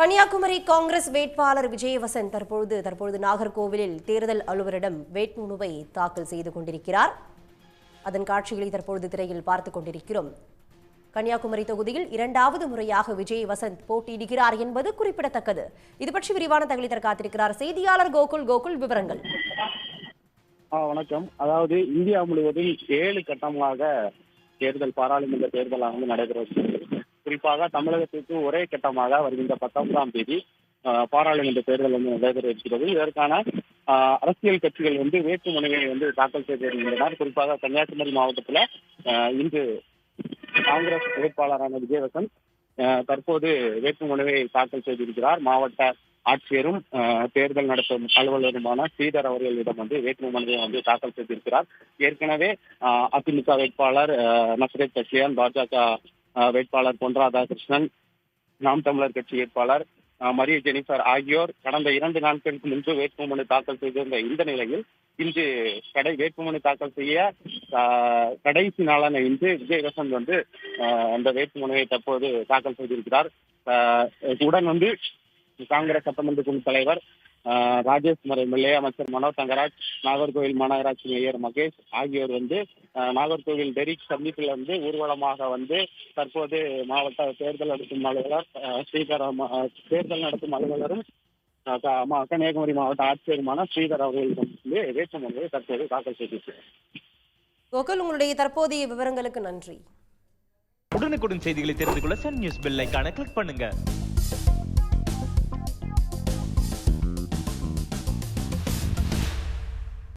கன்னியாகுமரி காங்கிரஸ் வேட்பாளர் விஜயவசன் தற்பொழுது தற்பொழுது நாகர்கோவிலில் தேர்தல் அலுவலரிடம் வேட்புமனுவை தாக்கல் செய்து கொண்டிருக்கிறார். அதன் காட்சிகளை தற்பொழுது திரையில் பார்த்துக் கொண்டிருக்கிறோம். கன்னியாகுமரி தொகுதியில் இரண்டாவது முறையாக விஜய் வசந்த் போட்டியிடுகிறார் என்பது குறிப்பிடத்தக்கது. இது பற்றி விரிவான தகவலை தர காத்திருக்கிறார் செய்தியாளர் கோகுல். கோகுல் விவரங்கள். வணக்கம். அதாவது இந்தியா முழுவதும் ஏழு கட்டமாக தேர்தல் பாராளுமன்ற தேர்தலானது நடைபெறுகிறது. குறிப்பாக தமிழகத்திற்கு ஒரே கட்டமாக வருகின்ற பத்தொன்பதாம் தேதி பாராளுமன்ற தேர்தல் வந்து நடைபெற இருக்கிறது இதற்கான அரசியல் கட்சிகள் வந்து வேட்புமனுவை வந்து தாக்கல் செய்து வருகின்றனர் குறிப்பாக கன்னியாகுமரி மாவட்டத்தில் இன்று காங்கிரஸ் வேட்பாளரான விஜயவசன் அஹ், தற்போது வேட்புமனுவை தாக்கல் செய்திருக்கிறார். மாவட்ட ஆட்சியரும் அஹ், தேர்தல் நடத்தும் அலுவலருமான ஸ்ரீதர் அவர்களிடம் வந்து வேட்புமனுவை வந்து தாக்கல் செய்திருக்கிறார். ஏற்கனவே அதிமுக வேட்பாளர் அஹ், கட்சியான் பாஜக வேட்பாளர் பொன் ராதாகிருஷ்ணன் நாம் தமிழர் கட்சி வேட்பாளர் மரிய ஜெனிஃபர் ஆகியோர் கடந்த இரண்டு நாட்களுக்கு முன்பு வேட்புமனு தாக்கல் செய்திருந்த இந்த நிலையில் இன்று கடை வேட்புமனு தாக்கல் செய்ய கடைசி நாளான இன்று விஜயவசந்த் வந்து அந்த வேட்புமனுவை தற்போது தாக்கல் செய்திருக்கிறார். உடன் வந்து காங்கிரஸ் சட்டமன்ற குழு தலைவர் அஹ், ராஜேஷ் குமார் எம்எல்ஏ அமைச்சர் மனோ தங்கராஜ் நாகர்கோவில் மாநகராட்சி மேயர் மகேஷ் ஆகியோர் வந்து நாகர்கோவில் டெரிக் சந்திப்பில் வந்து ஊர்வலமாக வந்து தற்போது மாவட்ட தேர்தல் நடத்தும் அலுவலர் அஹ், தேர்தல் நடத்தும் அலுவலரும் கன்னியாகுமரி மாவட்ட ஆட்சியருமான ஸ்ரீதர் அவர்களிடம் வந்து வேட்புமனுவை தற்போது தாக்கல் செய்திருக்கிறார் கோகுல் உங்களுடைய தற்போதைய விவரங்களுக்கு நன்றி. உடனுக்குடன் செய்திகளை தெரிந்து கொள்ள சன் நியூஸ் பெல் ஐகானை கிளிக் பண்ணுங்க.